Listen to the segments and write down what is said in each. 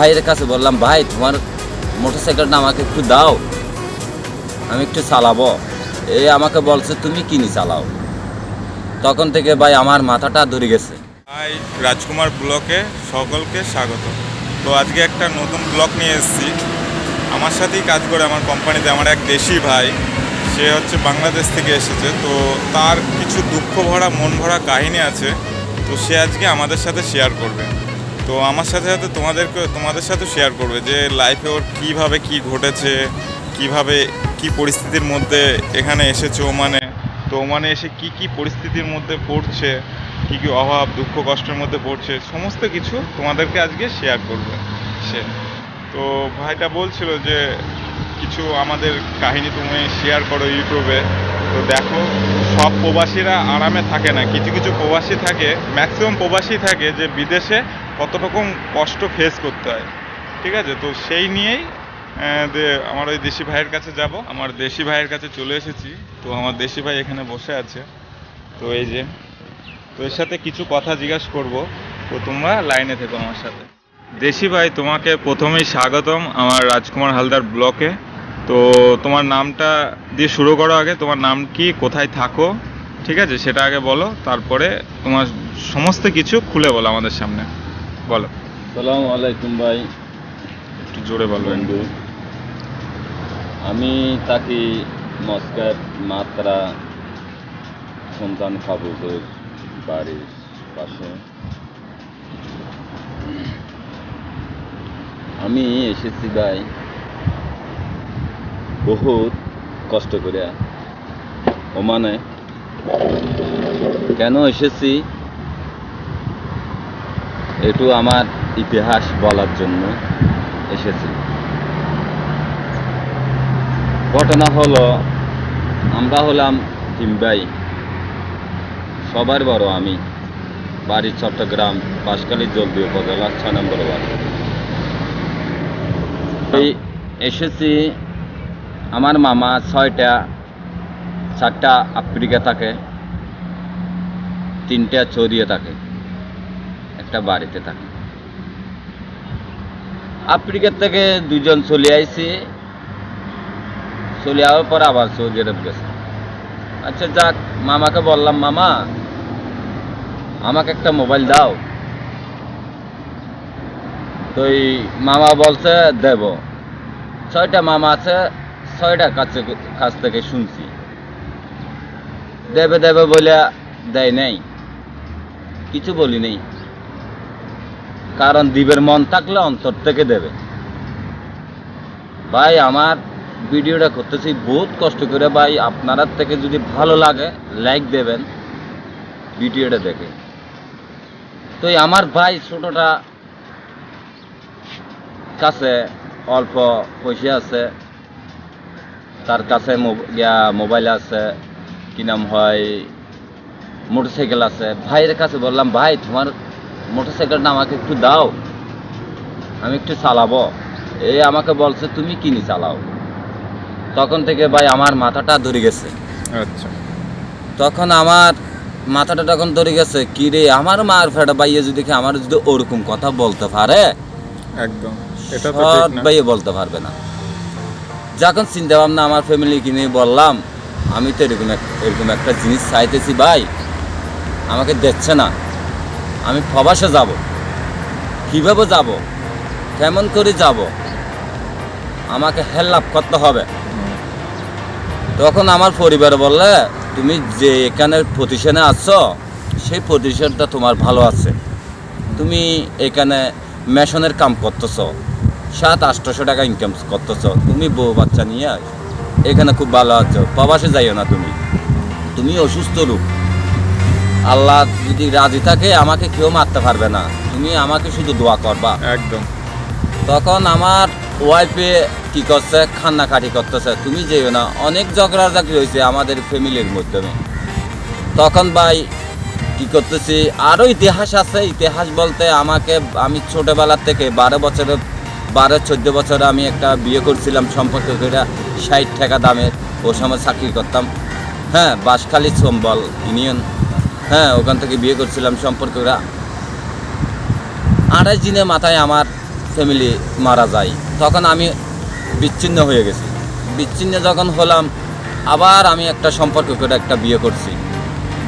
ভাইয়ের কাছে বললাম, ভাই, তোমার মোটরসাইকেলটা আমাকে একটু দাও, আমি একটু চালাবো। এই আমাকে বলছে, তুমি কিনি চালাও? তখন থেকে ভাই আমার মাথাটা ধরে গেছে। ভাই, রাজকুমার ব্লকে সকলকে স্বাগত। তো আজকে একটা নতুন ব্লক নিয়ে এসেছি। আমার সাথেই কাজ করে আমার কোম্পানিতে আমার এক দেশি ভাই, সে হচ্ছে বাংলাদেশ থেকে এসেছে। তো তার কিছু দুঃখ ভরা, মন ভরা কাহিনী আছে। তো সে আজকে আমাদের সাথে শেয়ার করবে। তো আমার সাথে সাথে তোমাদেরকে, তোমাদের সাথে শেয়ার করবে যে লাইফে ওর কীভাবে কি ঘটেছে, কীভাবে কি পরিস্থিতির মধ্যে এখানে এসেছে ওমানে, তো ওমানে এসে কি কি পরিস্থিতির মধ্যে পড়ছে, কি কি অভাব, দুঃখ, কষ্টের মধ্যে পড়ছে, সমস্ত কিছু তোমাদেরকে আজকে শেয়ার করবে সে। তো ভাইটা বলছিল যে কিছু আমাদের কাহিনী তুমি শেয়ার করো ইউটিউবে, তো দেখো, সব প্রবাসীরা আরামে থাকে না। কিছু কিছু প্রবাসী থাকে ম্যাক্সিমাম প্রবাসী থাকে যে বিদেশে কত রকম কষ্ট ফেস করতে হয়। ঠিক আছে? তো সেই নিয়েই আমার ওই দেশি ভাইয়ের কাছে যাব। আমার দেশি ভাইয়ের কাছে চলে এসেছি। তো আমার দেশি ভাই এখানে বসে আছে। তো এই যে, তো এর সাথে কিছু কথা জিজ্ঞাসা করব। তো তোমরা লাইনে থেকো আমার সাথে। দেশি ভাই, তোমাকে প্রথমেই স্বাগতম আমার রাজকুমার হালদার ব্লকে। তো তোমার নামটা দিয়ে শুরু করো আগে। তোমার নাম কি, কোথায় থাকো? ঠিক আছে? সেটা আগে বলো। তারপরে তোমার সমস্ত কিছু খুলে বলো আমাদের সামনে। বলো। সালাম আলাইকুম ভাই। একটু জোরে বলো বন্ধু আমি থাকি মস্কার মাত্রা সন্তান কাবুজের বাড়ির পাশে। আমি এসেছি ভাই বহুত কষ্ট করে ওমানে। কেন এসেছি? একটু আমার ইতিহাস বলার জন্য এসেছি। ঘটনা হলো, আমরা হলাম ভাই সবার বড় আমি। বাড়ি চট্টগ্রাম বাঁশখালী জলদি উপজেলা ছয় নম্বর এই এসেছি, আমার মামা ছয়টা, চারটা আফ্রিকা থাকে, তিনটা চড়িয়ে থাকে। একটা বাড়িতে থাকে। আফ্রিকা থেকে দুজন চলে আইছি। চলে যাওয়ার পর আবার সৌদি আরব গেছে। আচ্ছা যাক, মামাকে বললাম, মামা, আমাকে একটা মোবাইল দাও। তো মামা বলছে, দেব। ছয়টা মামা আছে, ছয়টা কাছে, কাছ থেকে শুনছি। দেবে দেবে বলে দেয় নাই। কিছু বলি নেই। কারণ দিবের মন থাকলে অন্তর থেকে দেবে। ভাই, আমার ভিডিওটা করতেছি, বহুত কষ্ট করে। ভাই, আপনারা থেকে যদি ভালো লাগে লাইক দেবেন ভিডিওটা দেখে। তো আমার ভাই ছোটটা কাছে অল্প পয়সা আছে। তার কাছে মোবাইল আছে। কি নাম হয়? মোটরসাইকেল আছে। ভাইয়ের কাছে বললাম, ভাই, তোমার মোটরসাইকেলটা আমাকে একটু দাও। আমি একটু চালাবো। এই আমাকে বলছে তুমি কিনি চালাও? তখন থেকে ভাই আমার মাথাটা ধরে গেছে। আচ্ছা। তখন আমার মাথাটা তখন ধরে গেছে কি রে আমার মার ফেটা বাইয়ে যদি কি আমার যদি ওরকম কথা বলতে পারে? একদম। এটা তো সব ঠিক না। বাইয়ে বলতে পারবে না। যখন চিন্তা ভাবনা আমার ফ্যামিলিকে নিয়ে বললাম আমি তো এরকম এরকম একটা জিনিস চাইতেছি ভাই আমাকে দিচ্ছে না। আমি প্রবাসে যাব। কীভাবে যাব? কেমন করে যাব? আমাকে হেল্প করতে হবে। তখন আমার পরিবার বললে, তুমি যে এখানে প্রতিষ্ঠানে আছো, সেই প্রতিষ্ঠানটা তোমার ভালো আছে। তুমি এখানে মেশনের কাম করতেছ, সাত আটশোশো টাকা ইনকাম করতেছ। তুমি বউ বাচ্চা নিয়ে এখানে খুব ভালো আছো। প্রবাসে যাইও না তুমি। তুমি অসুস্থ রূপ। আল্লাহ যদি রাজি থাকে আমাকে কেউ মারতে পারবে না। তুমি আমাকে শুধু দোয়া করবা। একদম। তখন আমার ওয়াইফে কি করছে? কান্নাকাটি করতেছে। তুমি যেও না। অনেক ঝগড়াঝাগড়ি হয়েছে আমাদের ফ্যামিলির মাধ্যমে। তখন ভাই কি করতেছি আরও ইতিহাস আছে। ইতিহাস বলতে আমাকে আমি ছোটোবেলার থেকে বারো বছরে বারো চোদ্দ বছরে আমি একটা বিয়ে করছিলাম সম্পর্ক করে ষাট টাকা দামের। ও সময় চাকরি করতাম। হ্যাঁ বাঁশখালী সম্বল ইউনিয়ন। হ্যাঁ ওখান থেকে বিয়ে করছিলাম সম্পর্ক করে আড়াই দিনের মাথায় আমার ফ্যামিলি মারা যায়। তখন আমি বিচ্ছিন্ন হয়ে গেছি। বিচ্ছিন্ন যখন হলাম, আবার আমি একটা সম্পর্ক করে একটা বিয়ে করছি।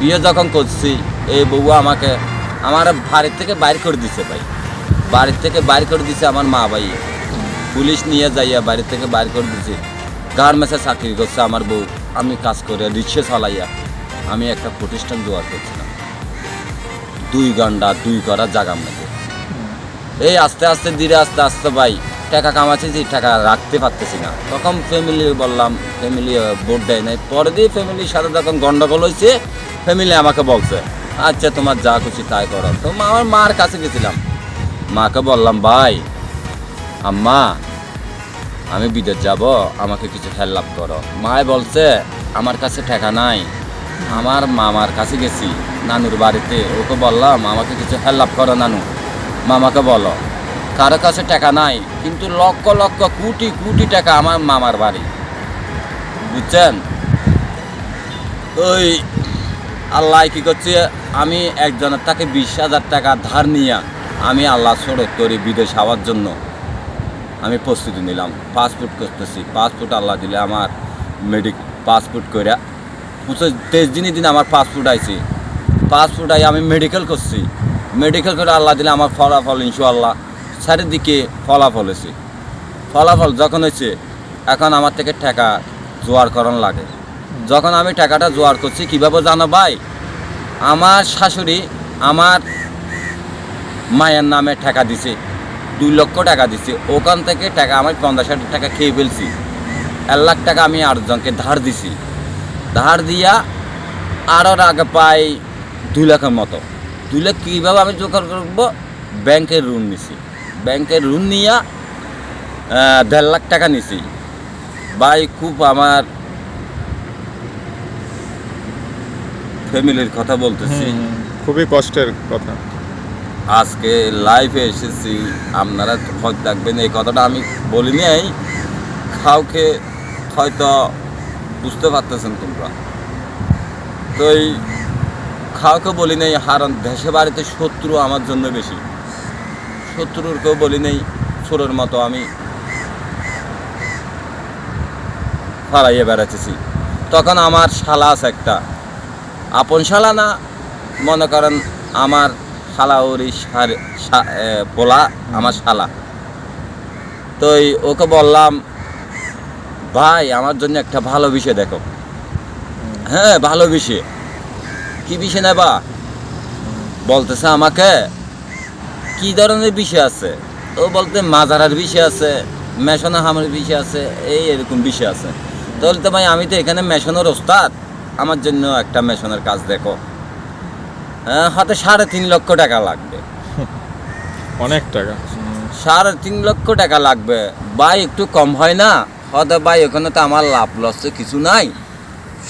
বিয়ে যখন করছি, এই বউ আমাকে, আমার বাড়ির থেকে বাইর করে দিছে ভাই। বাড়ির থেকে বাইর করে দিছে আমার মা ভাই। পুলিশ নিয়ে যাইয়া বাড়ি থেকে বাইর করে দিছে। গার্মেন্টসে চাকরি করছে আমার বউ। আমি কাজ করে রিক্সা চালাইয়া। আমি একটা প্রতিষ্ঠান জোয়ার করছিলাম। দুই ঘণ্টা দুই করা জায়গা মধ্যে। এই আস্তে আস্তে, ধীরে আস্তে আস্তে ভাই, টাকা কামাচ্ছি যে টাকা রাখতে পারতেছি না। তখন ফ্যামিলি বললাম ফ্যামিলি ভোট দেয় নাই। পরে দিয়ে ফ্যামিলির সাথে যখন গন্ডগোল হয়েছে ফ্যামিলি আমাকে বলছে আচ্ছা তোমার যা খুশি তাই করো। তো আমার মার কাছে গেছিলাম। মাকে বললাম, ভাই, আম্মা, আমি বিদেশ যাব, আমাকে কিছু হেল্প করো। মায় বলছে, আমার কাছে টাকা নাই। আমার মামার কাছে গেছি। নানুর বাড়িতে। ওকে বললাম, আমাকে কিছু হেল্প করো নানু। মামাকে বলো। কারও কাছে টাকা নাই, কিন্তু লক্ষ লক্ষ কোটি কোটি টাকা আমার মামার বাড়ি। বুঝছেন? ওই আল্লাহ কি করছে? আমি একজনের তাকে বিশ হাজার টাকা ধার নিয়ে আমি আল্লাহ সড়ক করি বিদেশ হওয়ার জন্য আমি প্রস্তুতি নিলাম। পাসপোর্ট করতেছি পাসপোর্ট আল্লাহ দিলে আমার মেডিক পাসপোর্ট করে পঁচিশ তেইশ দিনই দিন আমার পাসপোর্ট আইছি। পাসপোর্ট আই আমি মেডিকেল করছি। মেডিকেল করে আল্লাহ দিলে আমার ফলাফল, ইনশাআল্লাহ। চারিদিকে ফলাফল হয়েছে। ফলাফল যখন হয়েছে, এখন আমার থেকে টাকা জোয়ার করণ লাগে। যখন আমি টাকাটা জোয়ার করছি, কীভাবে জানো ভাই? আমার শাশুড়ি আমার মায়ের নামে টাকা দিছে, দুই লক্ষ টাকা দিছে। ওখান থেকে টাকা আমি পঞ্চাশ হাজার টাকা খেয়ে ফেলছি। এক লাখ টাকা আমি আটজনকে ধার দিছি। ধার দিয়া আরও আগে পাই দুই লাখের মতো। দুই লাখ কীভাবে আমি জোগাড় করব? ব্যাংকের ঋণ নিছি। ব্যাংকের ঋণ নিয়া দেড় লাখ টাকা নিছি। ভাই খুব আমার ফ্যামিলির কথা বলতেছি। খুবই কষ্টের কথা। আজকে লাইভে এসেছি। আপনারা হয়তো দেখবেন এই কথাটা আমি বলিনি। কাউকে হয়তো বুঝতে পারতেছেন তোমরা। তো এই কাউকে বলি নেই হারণ দেশে বাড়িতে শত্রু আমার জন্য বেশি। শত্রুর কেউ বলি নেই ছোটোর মতো আমি ফারাইয়ে বেড়াতেছি তখন আমার শালা আছে একটা। আপন শালা না, মনে করেন আমার শালা ওরই পোলা, আমার শালা। তো ওকে বললাম ভাই আমার জন্য একটা ভালো বিষয় দেখো। হ্যাঁ ভালো বিষয়। কি বিষয় নেবা? বলতেছে আমাকে কি ধরনের বিষয় আছে? ও বলতে মাজারার বিষয় আছে মেশনা হামের বিষয় আছে এই এরকম বিষয় আছে। তো বলতে ভাই আমি তো এখানে মেশনের ওস্তাদ। আমার জন্য একটা মেশনের কাজ দেখো। হ্যাঁ হাতে সাড়ে তিন লক্ষ টাকা লাগবে। অনেক টাকা। সাড়ে তিন লক্ষ টাকা লাগবে। ভাই একটু কম হয় না? হয়তো ভাই ওখানে তো আমার লাভ লস তো কিছু নাই।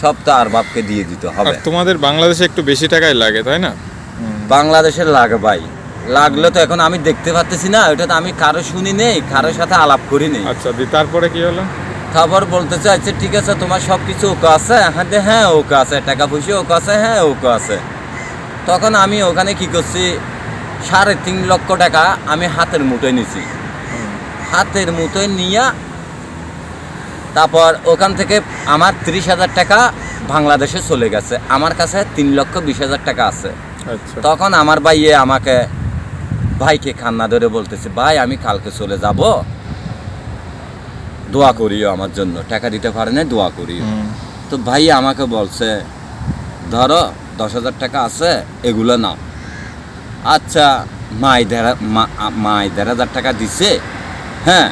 সব তো আর বাপকে দিয়ে দিতে হবে। তোমাদের বাংলাদেশে একটু বেশি টাকাই লাগে তাই না? বাংলাদেশের লাগে ভাই। লাগলে তো এখন আমি দেখতে পাচ্তেছি না ওটা তো আমি কারও শুনি নেই কারোর সাথে আলাপ করি নেই। আচ্ছা দি তারপরে কি হলো? তারপর বলতে চাইছে ঠিক আছে তোমার সব কিছু ওকে আছে? হ্যাঁ হ্যাঁ ওকে আছে টাকা পয়সা ওকে আছে হ্যাঁ ওকে আছে। তখন আমি ওখানে কি করছি সাড়ে তিন লক্ষ টাকা আমি হাতের মুঠোয় নিছি। হাতের মুঠোয় নিয়ে তারপর ওখান থেকে আমার ত্রিশ হাজার টাকা বাংলাদেশে চলে গেছে। আমার কাছে তিন লক্ষ বিশ হাজার টাকা আছে। আচ্ছা। তখন আমার ভাইয়ে আমাকে ভাইকে কান্না ধরে বলতেছে ভাই আমি কালকে চলে যাব। দোয়া করিও আমার জন্য। টাকা দিতে পারে না দোয়া করিও। তো ভাই আমাকে বলছে ধরো দশ হাজার টাকা আছে এগুলো নাও। আচ্ছা মাই দেড় মাই দেড় হাজার টাকা দিছে? হ্যাঁ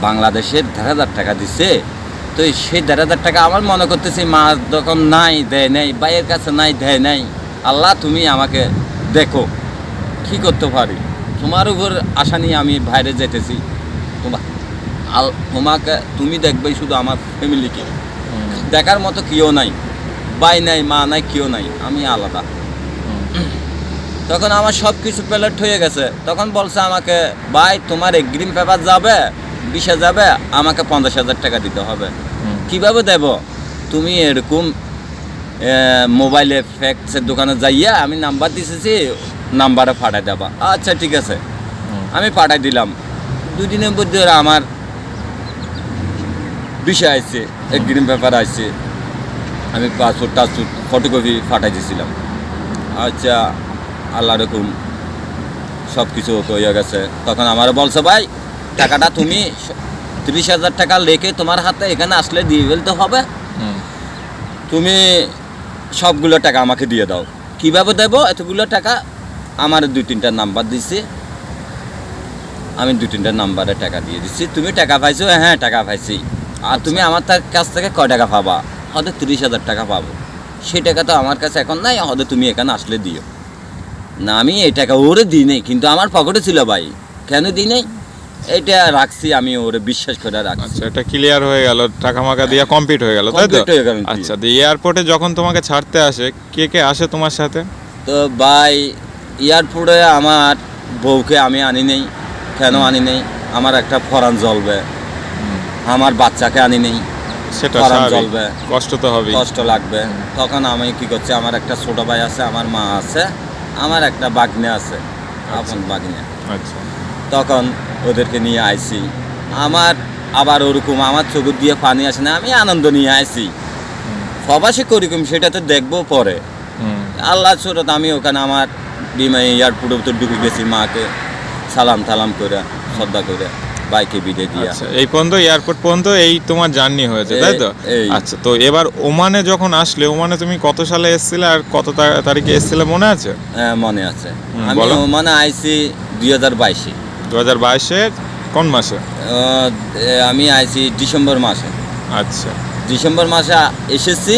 বাংলাদেশের দেড় হাজার টাকা দিছে। তো সেই দেড় হাজার টাকা আমার মনে করতেছি মা যখন নাই দেয় নাই ভাইয়ের কাছে নাই দেয় নাই আল্লাহ তুমি আমাকে দেখো। কি করতে পারি? তোমার উপর আশা নিয়ে আমি বাইরে যেতেছি। তোমার আল তোমাকে তুমি দেখবে শুধু আমার ফ্যামিলিকে দেখার মতো কেউ নাই। বাই নাই মা নাই কেউ নাই আমি আলাদা। তখন আমার সব কিছু প্লেট হয়ে গেছে। তখন বলছে আমাকে ভাই তোমার এগ্রিম পেপার যাবে বিশে যাবে আমাকে পঞ্চাশ হাজার টাকা দিতে হবে। কীভাবে দেব? তুমি এরকম মোবাইলে ফ্যাক্সের দোকানে যাইয়া আমি নাম্বার দিতেছি নাম্বারে পাঠাই দেবা। আচ্ছা ঠিক আছে। আমি পাঠাই দিলাম। দুই দিনের মধ্যে আমার বিষয় আসছে গ্রিন পেপার আসছে আমি পাসপোর্ট টাসপোর্ট ফটোকপি পাঠাই দিয়েছিলাম আচ্ছা আল্লাহ রকম সব কিছু হয়ে গেছে। তখন আমার বলছে ভাই টাকাটা তুমি তিরিশ হাজার টাকা লেখে তোমার হাতে এখানে আসলে দিয়ে ফেলতে হবে। তুমি সবগুলো টাকা আমাকে দিয়ে দাও। কীভাবে দেবো? এতগুলো টাকা আমার দুই তিনটা নাম্বার দিছি। আমি দুই তিনটা নাম্বারে টাকা দিয়ে দিচ্ছি তুমি টাকা পাইছো? হ্যাঁ টাকা পাইছি। আর তুমি আমার তার কাছ থেকে কয় টাকা পাবা? হয়তো তিরিশ হাজার টাকা পাবো। সেই টাকা তো আমার কাছে এখন নাই হয়তো তুমি এখানে আসলে দিও। না আমি এই টাকা ওরে দিই নেই কিন্তু আমার পকেটে ছিল ভাই। কেন দিই নেই? এটা রাখছি আমি ওরে বিশ্বাস করে রাখছি। আচ্ছা এটা ক্লিয়ার হয়ে গেল টাকা মাকা দিয়ে কমপ্লিট হয়ে গেল তাই তো। আচ্ছা দিয়ে এয়ারপোর্টে যখন তোমাকে ছাড়তে আসে কে কে আসে তোমার সাথে? তো ভাই এয়ারপোর্টে আমার বউকে আমি আনি নেই কেন আনি নেই? আমার একটা ফরান জ্বলবে। আমার বাচ্চাকে আনি নেই সেটা চলবে। কষ্ট তো হবে কষ্ট লাগবে। তখন আমি কি করছি আমার একটা ছোট ভাই আছে আমার মা আছে আমার একটা বাগনে আছে আপন বাগনে। আচ্ছা। তখন ওদেরকে নিয়ে আইছি। আমার আবার ওরকম আমার চোখ দিয়ে পানি আসে না আমি আনন্দ নিয়ে আইছি। প্রবাসী করিকুম সেটা তো দেখব পরে। আল্লাহ সুরত আমি ওখানে আমার বিমা এয়ারপোর্টে তো ঢুকে গেছি মাকে। সালাম টালাম করে শ্রদ্ধা করে বাইকে বিদে দিয়া আচ্ছা এই পর্যন্ত এয়ারপোর্ট পর্যন্ত এই তোমার জার্নি হয়েছে তাই তো। আচ্ছা তো এবার ওমানে যখন আসলে ওমানে তুমি কত সালে এসেছিলে আর কত তারিখে এসেছিলে মনে আছে? হ্যাঁ, মনে আছে। আমি বলো। মানে আইছি দুই হাজার বাইশে। দু হাজার বাইশের কোন মাসে? আমি আইছি ডিসেম্বর মাসে। আচ্ছা। ডিসেম্বর মাসে এসেছি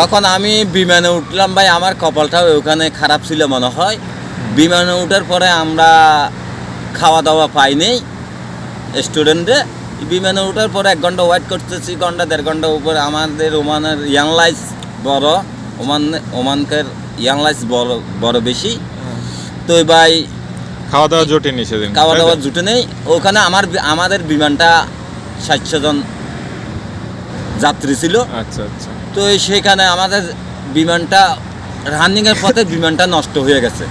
তখন আমি বিমানে উঠলাম ভাই আমার কপালটাও ওখানে খারাপ ছিল মনে হয়। বিমানে ওঠার পরে আমরা খাওয়া দাওয়া পাইনি স্টুডেন্টে। বিমানে ওঠার পরে এক ঘণ্টা ওয়েট করতেছি ঘণ্টা দেড় ঘণ্টা উপরে। আমাদের ওমানের ইয়াংলাইস বড় ওমান ওমানকের ইয়াংলাইস বড় বড় বেশি। তো ভাই খাওয়া দাওয়া জোটেনি সেদিন খাওয়া? দাওয়া জুটে নেই। ওখানে আমার আমাদের বিমানটা সাতশো জন যাত্রী ছিল। আচ্ছা আচ্ছা। তো সেখানে আমাদের বিমানটা রানিংয়ের পথে বিমানটা নষ্ট হয়ে গেছে।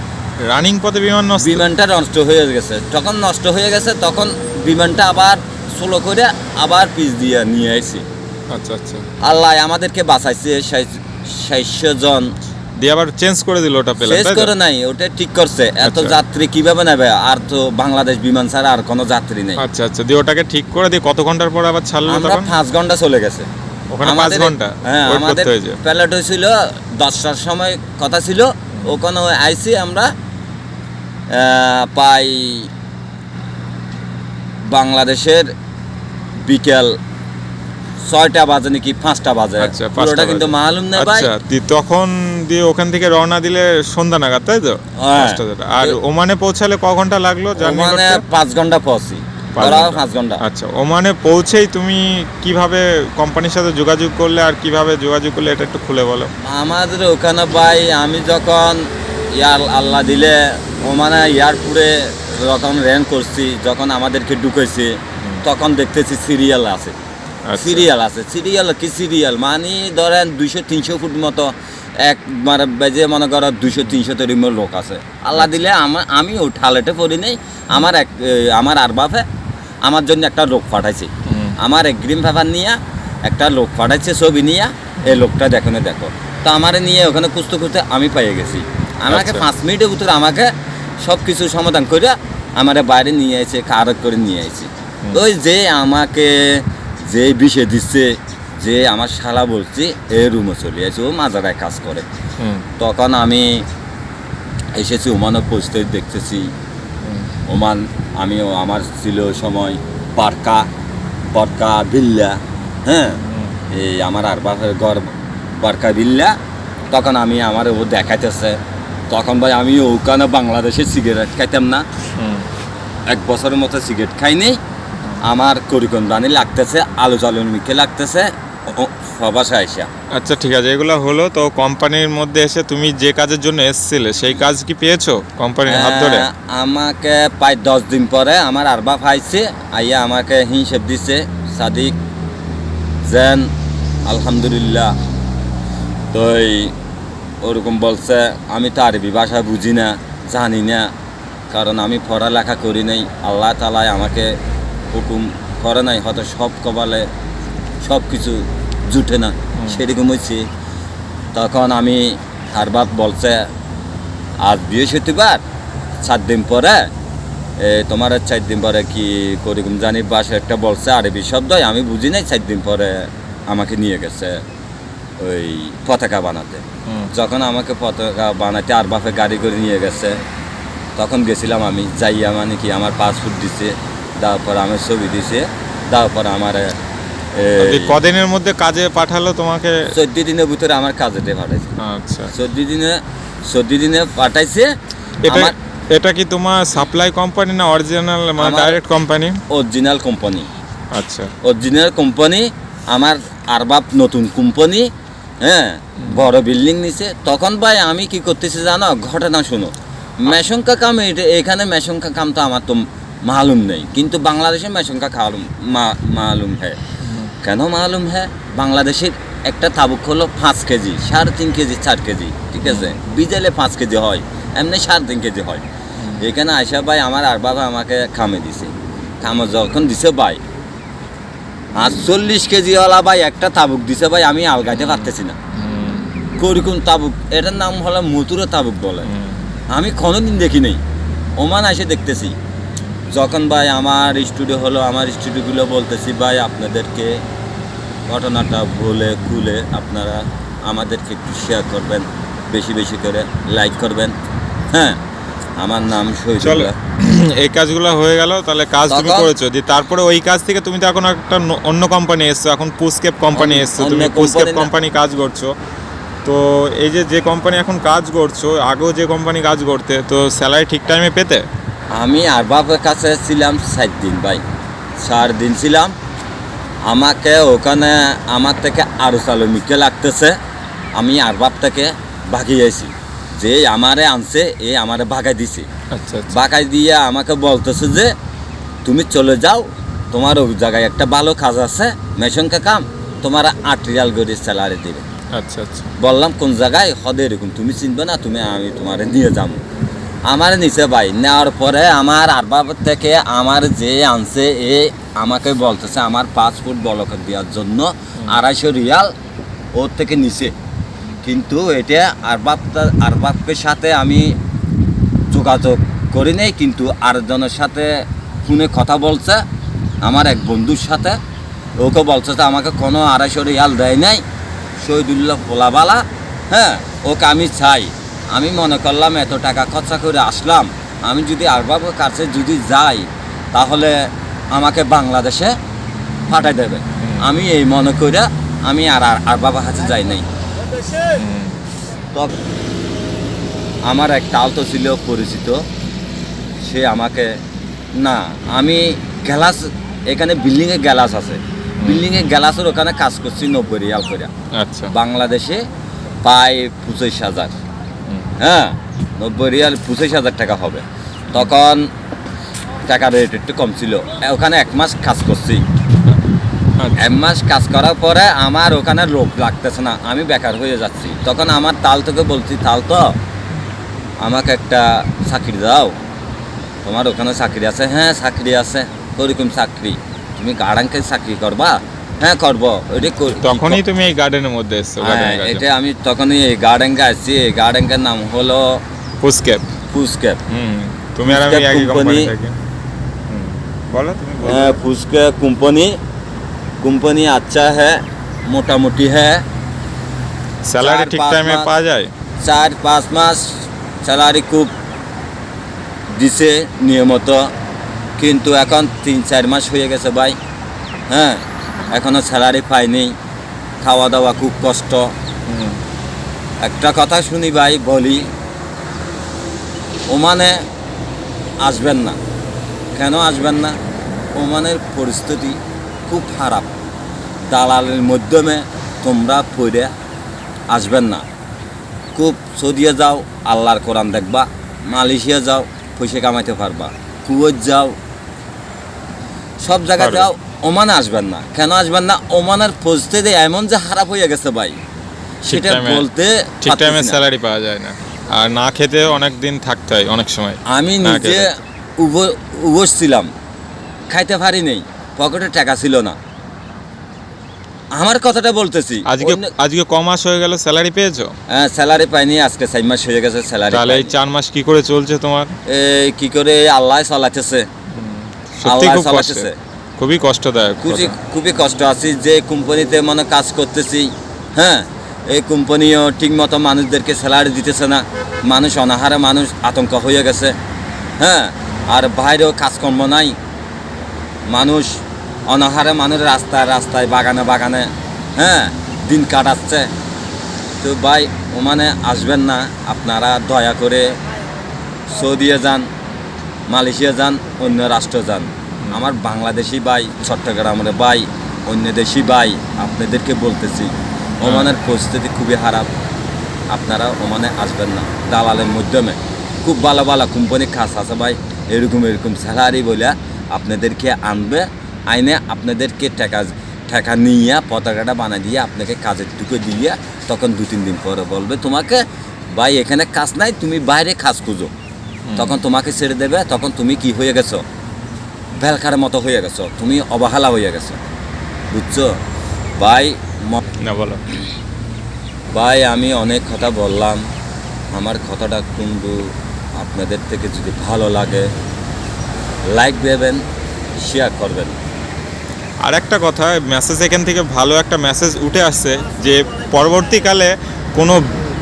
রানিং পথে বিমান নষ্ট? বিমানটা নষ্ট হয়ে গেছে। যখন নষ্ট হয়ে গেছে তখন বিমানটা আবার স্লো করে আবার পিচ দিয়ে নিয়ে আসি আচ্ছা আচ্ছা। আল্লাহ আমাদেরকে বাঁচাইছে সাতশো জন দিয়ে আবার চেঞ্জ করে দিল ওটা শেষ করে নাই ওটা ঠিক করছে। এত আচ্ছা। যাত্রী কীভাবে নেবে? আর তো বাংলাদেশ বিমান ছাড়া আর কোনো যাত্রী নেই। আচ্ছা আচ্ছা দিয়ে ওটাকে ঠিক করে দিয়ে কত ঘণ্টার পর আবার ছাড়লো আমরা পাঁচ ঘণ্টা চলে গেছে। ওখানে পাঁচ ঘণ্টা? হ্যাঁ আমাদের প্যালেট হয়েছিল দশটার সময় কথা ছিল ওখানে আইসি আমরা পাই বাংলাদেশের বিকেল ছয়টা বাজে নাকি পাঁচটা বাজে? আচ্ছা পুরোটা কিন্তু মালুম নেই ভাই। আচ্ছা তখন দিয়ে ওখান থেকে রওনা দিলে সন্ধ্যা নাগাদ তাই তো? হ্যাঁ। আর ওমানে পৌঁছালে ক ঘণ্টা লাগল জার্নি মানে পাঁচ ঘণ্টা পৌঁছি। পাঁচ ঘণ্টা। আচ্ছা ওমানে পৌঁছেই তুমি কীভাবে কোম্পানির সাথে যোগাযোগ করলে আর কীভাবে যোগাযোগ করলে এটা একটু খুলে বলো। আমাদের ওখানে ভাই আমি যখন ইয়ার আল্লাহ দিলে ও মানে এয়ারপোর্টে যখন র্যান করছি যখন আমাদেরকে ঢুকেছে তখন দেখতেছি সিরিয়াল আছে। সিরিয়াল আছে সিরিয়াল কি সিরিয়াল? মানে ধরেন দুইশো তিনশো ফুট মতো এক মানে বেজে মনে করো দুইশো তিনশো তরিমের লোক আছে। আল্লাহ দিলে আমার আমি ও ঠালেটে পড়ি নেই আমার এক আমার আর বাপে আমার জন্য একটা লোক পাঠাইছে। আমার এগ্রিম পেপার নিয়ে একটা লোক পাঠাইছে ছবি নিয়ে এই লোকটা দেখো না দেখো। তো আমার নিয়ে ওখানে খুঁজতে খুঁজতে আমি পাইয়ে গেছি। আমাকে আচ্ছা। পাঁচ মিনিটের ভিতরে আমাকে সব কিছু সমাধান করে আমার বাইরে নিয়ে এসে কারক করে নিয়ে এসেছি ওই যে আমাকে যে বিষে দিচ্ছে যে আমার শালা বলছি এ রুমে চলে আসে ও মাজারায় কাজ করে। তখন আমি এসেছি ওমানও পরিস্থিতি দেখতেছি। ওমান আমিও আমার ছিল সময় পার্কা পরকা বিল্লা হ্যাঁ? এই আমার আর বাপের ঘর বারকা বিল্লা। তখন আমি আমার ও দেখাইতেছে। তখন ভাই আমি ওখানে বাংলাদেশে সিগারেট খাইতাম না। এক বছরের মতো সিগারেট খাইনি আমার করিকন রানি লাগতেছে আলু চালুর মিখে লাগতেছে আইসা। আচ্ছা ঠিক আছে এগুলো হলো তো কোম্পানির মধ্যে এসে তুমি যে কাজের জন্য এসেছিলে সেই কাজ কি পেয়েছ কোম্পানির হাত ধরে? আমাকে প্রায় দশ দিন পরে আমার আরবা পাইছে আইয়া আমাকে হিসেব দিছে সাদিক জেন আলহামদুলিল্লাহ। তো ওরকম বলছে আমি তো আরবি ভাষা বুঝি না জানি না কারণ আমি পড়ালেখা করি নাই আল্লাহ তালায় আমাকে হুকুম করে নাই হয়তো সব কপালে সব কিছু জুটে না সেরকম হয়েছে। তখন আমি তার বাপ বলছে আজ বৃহস্পতিবার সাত দিন পরে এ, তোমার চার দিন পরে কি করিকুম জানি? বাসে একটা বলছে আরবি শব্দ আমি বুঝি নাই চার দিন পরে আমাকে নিয়ে গেছে ওই পতাকা বানাতে। যখন আমাকে পতাকা বানাতে আর বাপে গাড়ি করে নিয়ে গেছে তখন গেছিলাম আমি যাইয়া মানে কি আমার পাসপোর্ট দিছে। দেওয়ার পর আমার ছবি দিছে। দেওয়ার পর আমার কদিনের মধ্যে কাজে পাঠালো তোমাকে? চোদ্দ দিনের ভিতরে আমার কাজেতে পাঠাইছে। আচ্ছা। চোদ্দ দিনে চোদ্দ দিনে পাঠাইছে। এটা আমার এটা কি তোমার সাপ্লাই কোম্পানি না অরিজিনাল মানে ডাইরেক্ট কোম্পানি অরিজিনাল কোম্পানি আচ্ছা। অরিজিনাল কোম্পানি আমার আরবাব নতুন কোম্পানি হ্যাঁ বড় বিল্ডিং নিছে। তখন ভাই আমি কি করতেছি জানো? ঘটনা শুনো। মেশঙ্কা কাম এখানে মেশঙ্কা কাম তো আমার তো মালুম নেই। কিন্তু বাংলাদেশে মেশঙ্কা খালুম মা- মালুম হ্যাঁ কেন মালুম হ্যাঁ বাংলাদেশের একটা তাবুক হলো পাঁচ কেজি সাড়ে তিন কেজি চার কেজি ঠিক আছে? বিজেলে পাঁচ কেজি হয় এমনি সাড়ে তিন কেজি হয়। এখানে আয়সা ভাই আমার আর বাবা আমাকে খামে দিছে। খামে যখন দিছে ভাই আর চল্লিশ কেজিওয়ালা ভাই একটা তাবুক দিছে ভাই আমি আলগাইতে পারতেছি না। কোরকুম তাবুক এটার নাম হলো মতুরা তাবুক বলে। আমি কোনোদিন দেখি নাই। ওমান এসে দেখতেছি। যখন ভাই আমার স্টুডিও হলো আমার স্টুডিওগুলো বলতেছি ভাই আপনাদেরকে ঘটনাটা বলে খুলে আপনারা আমাদেরকে একটু শেয়ার করবেন বেশি বেশি করে লাইক করবেন। হ্যাঁ আমার নাম শহীদুল্লাহ। এই কাজগুলো হয়ে গেল তাহলে কাজ তুমি করেছ। দিয়ে তারপরে ওই কাজ থেকে তুমি তো এখন একটা অন্য কোম্পানি এসছো এখন পুসকেপ কোম্পানি এসছো তুমি পুসকেপ কোম্পানি কাজ করছ। তো এই যে যে কোম্পানি এখন কাজ করছ আগেও যে কোম্পানি কাজ করতে তো স্যালারি ঠিক টাইমে পেতে? আমি আর বাপের কাছে ছিলাম সাত দিন ভাই। চার দিন ছিলাম। আমাকে ওখানে আমার থেকে আরও চালমিকে লাগতেছে। আমি আর বাপ থেকে ভাগিয়েছি যে আমারে আনছে এ আমারে ভাগাই দিছে। আচ্ছা আচ্ছা। দিয়ে আমাকে বলতেছে যে তুমি চলে যাও। তোমার ওই জায়গায় একটা ভালো কাজ আছে। মেশনকে কাম তোমার আট রিয়াল করে স্যালারি দেবে। আচ্ছা আচ্ছা। বললাম কোন জায়গায়? হদে এরকম। তুমি চিনবে না তুমি আমি তোমার নিয়ে যাব। আমার নিচে ভাই নেওয়ার পরে আমার আরবাব থেকে আমার যে আনছে এ আমাকে বলতেছে আমার পাসপোর্ট বলক দেওয়ার জন্য আড়াইশো রিয়াল ওর থেকে নিচে। কিন্তু এটা আরবাবটা আরবাবকে সাথে আমি যোগাযোগ করি নেই কিন্তু আরেকজনের সাথে ফোনে কথা বলছে আমার এক বন্ধুর সাথে। ওকে বলছে যে আমাকে কোনো আড়াইশো রিয়াল দেয় নাই শহীদুল্লাহ পোলাবালা হ্যাঁ ওকে আমি চাই। আমি মনে করলাম এত টাকা খরচা করে আসলাম। আমি যদি আরবাবের কাছে যদি যাই তাহলে আমাকে বাংলাদেশে পাঠাই দেবে। আমি এই মনে করে আমি আর আর- আরবাবার কাছে যাই নাই। তো আমার এক তালতো ছিল পরিচিত। সে আমাকে না আমি গ্যালাস এখানে বিল্ডিংয়ে গ্যালাস আছে। বিল্ডিংয়ে গ্যালাসের ওখানে কাজ করছি নব্বই রিয়াল করে আচ্ছা। বাংলাদেশে প্রায় পঁচিশ হাজার। হ্যাঁ নব্বই রিয়াল পঁচিশ হাজার টাকা হবে। তখন টাকার রেট একটু কম ছিল। ওখানে এক মাস কাজ করছি। আচ্ছা। এক মাস কাজ করার পরে আমার ওখানে লোক লাগতেছে না আমি বেকার হয়ে যাচ্ছি। তখন আমার তাল থেকে বলছি তাল তো আমাকে একটা চাকরি দাও। তোমার ওখানে চাকরি আছে? হ্যাঁ চাকরি আছে। ওরকম চাকরি। তুমি গার্ডেনকে চাকরি করবা? হ্যাঁ করব। তখনই তুমি এই গার্ডেনের মধ্যে এসছো হ্যাঁ এটা আমি তখনই এই গার্ডেনকে আসছি। এই গার্ডেনটার নাম হলো ফুসক্যাপ ফুসক্যাপ হুম তুমি আর আমি একই কোম্পানি বলো তুমি হ্যাঁ ফুসক্যাপ কোম্পানি কোম্পানি আচ্ছা হ্যাঁ মোটামুটি হ্যাঁ স্যালারি ঠিক টাইমে পাওয়া যায়? চার পাঁচ মাস স্যালারি খুব দিছে নিয়মিত। কিন্তু এখন তিন চার মাস হয়ে গেছে ভাই। হ্যাঁ এখনও স্যালারি পাইনি খাওয়া দাওয়া খুব কষ্ট। একটা কথা শুনি ভাই বলি ওমানে আসবেন না। কেন আসবেন না? ওমানের পরিস্থিতি খুব খারাপ। দালালের মাধ্যমে তোমরা পড়ে আসবেন না। খুব সৌদিয়া যাও আল্লাহর কোরআন দেখবা মালয়েশিয়া যাও পয়সা কামাইতে পারবা কুয়েত যাও সব জায়গায় যাও ওমানে আসবেন না। কেন আসবেন না? ওমানের পরিস্থিতি এমন যে খারাপ হয়ে গেছে ভাই। সেটা বলতে ঠিক টাইমে স্যালারি পাওয়া যায় না। আর না খেতে অনেক দিন থাকতে হয় অনেক সময়। আমি নিজে। উপোস ছিলাম। খাইতে পারি নেই। পকেটে টাকা ছিল না। আমার কথাটা বলতেছি। আজকে আজকে ক মাস হয়ে গেল স্যালারি পেয়েছ? হ্যাঁ, স্যালারি পাইনি আজকে চার মাস হয়ে গেছে স্যালারি তাহলে এই চার মাস কি করে চলছে তোমার? এই কি করে? আল্লাহ চালাতেছে। আল্লাহ চালাতেছে। খুবই কষ্টদায়ক খুবই খুবই কষ্ট। আছি যে কোম্পানিতে মানে কাজ করতেছি হ্যাঁ? এই কোম্পানিও ঠিক মতো মানুষদেরকে স্যালারি দিতেছে না। মানুষ অনাহারে মানুষ আতঙ্ক হয়ে গেছে হ্যাঁ? আর বাইরেও কাজকর্ম নাই। মানুষ অনাহারে মানুষ রাস্তায় রাস্তায় বাগানে বাগানে হ্যাঁ? দিন কাটাচ্ছে। তো ভাই ওমানে আসবেন না। আপনারা দয়া করে সৌদিয়ে যান মালয়েশিয়া যান অন্য রাষ্ট্র যান। আমার বাংলাদেশি ভাই চট্টগ্রামের ভাই অন্য দেশি ভাই আপনাদেরকে বলতেছি ওমানের পরিস্থিতি খুবই খারাপ। আপনারা ওমানে আসবেন না দালালের মাধ্যমে। খুব ভালো ভালো কোম্পানি কাজ আছে ভাই এরকম এরকম স্যালারি বলে আপনাদেরকে আনবে আইনে আপনাদেরকে টাকা টাকা নিয়ে পতাকাটা বানিয়ে দিয়ে আপনাকে কাজের টুকু দিয়ে তখন দু তিন দিন পরে বলবে তোমাকে ভাই এখানে কাজ নাই তুমি বাইরে কাজ খুঁজো। তখন তোমাকে ছেড়ে দেবে তখন তুমি কি হয়ে গেছো? ভেলকার মতো হয়ে গেছো তুমি অবহেলা হয়ে গেছো বুঝছ? ভাই না বলো। ভাই আমি অনেক কথা বললাম। আমার কথাটা কিন্তু আপনাদের থেকে যদি ভালো লাগে লাইক দেবেন শেয়ার করবেন। আর একটা কথা মেসেজ এখান থেকে ভালো একটা মেসেজ উঠে আসছে যে পরবর্তীকালে কোনো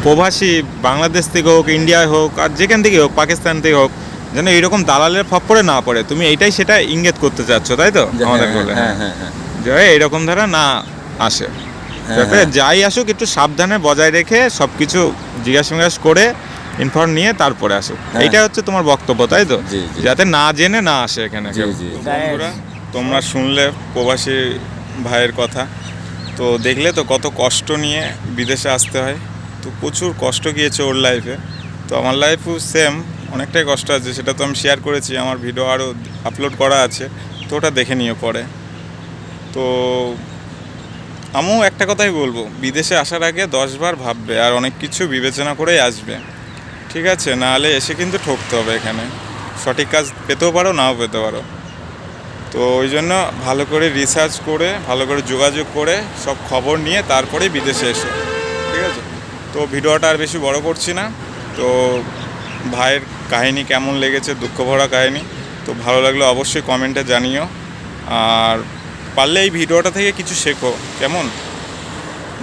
প্রবাসী বাংলাদেশ থেকে হোক ইন্ডিয়ায় হোক আর যেখান থেকে হোক পাকিস্তান থেকে হোক যেন এইরকম দালালের ফপ্পরে না পড়ে। তুমি এইটাই সেটা ইঙ্গিত করতে চাচ্ছ তাই তো? যে আমাদের হ্যাঁ, বলে। হ্যাঁ হ্যাঁ হ্যাঁ। যে এরকম ধারা না আসে। হ্যাঁ, যাতে হ্যাঁ। যাই আসুক একটু সাবধানে বজায় রেখে সব কিছু জিজ্ঞাসা করে ইনফর্ম নিয়ে তারপরে আসুক। হ্যাঁ। এইটা হচ্ছে তোমার বক্তব্য তাই তো। যাতে না জেনে না আসে এখানে তোমরা শুনলে প্রবাসী ভাইয়ের কথা। তো দেখলে তো কত কষ্ট নিয়ে বিদেশে আসতে হয়। তো প্রচুর কষ্ট গিয়েছে ওর লাইফে তো আমার লাইফও সেম অনেকটাই কষ্ট আছে, সেটা তো আমি শেয়ার করেছি, আমার ভিডিও আরও আপলোড করা আছে, তো ওটা দেখে নিয়ে পরে। তো আমিও একটা কথাই বলব, বিদেশে আসার আগে দশবার ভাববে আর অনেক কিছু বিবেচনা করেই আসবে। ঠিক আছে নাহলে এসে কিন্তু ঠকতে হবে এখানে। সঠিক কাজ পেতেও পারো, নাও পেতে পারো। তো ওই জন্য ভালো করে রিসার্চ করে, ভালো করে যোগাযোগ করে, সব খবর নিয়ে তারপরে বিদেশে এসো। ঠিক আছে? তো ভিডিওটা আর বেশি বড় করছি না। তো ভাইয়ের কাহিনী কেমন লেগেছে, দুঃখ ভরা কাহিনী, তো ভালো লাগলে অবশ্যই কমেন্টে জানিও। আর পারলে এই ভিডিওটা থেকে কিছু শেখো, কেমন?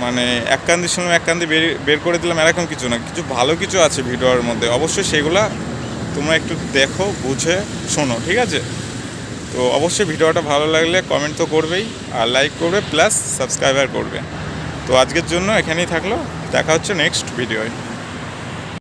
মানে এক কান্দি শুনে এক কান্দি বের বের করে দিলাম এরকম কিছু না, কিছু ভালো কিছু আছে ভিডিওর মধ্যে, অবশ্যই সেগুলা তোমরা একটু দেখো, বুঝে শোনো, ঠিক আছে? তো অবশ্যই ভিডিওটা ভালো লাগলে কমেন্ট তো করবেই, আর লাইক করবে প্লাস সাবস্ক্রাইবার করবে। তো আজকের জন্য এখানেই থাকল, দেখা হচ্ছে নেক্সট ভিডিওয়।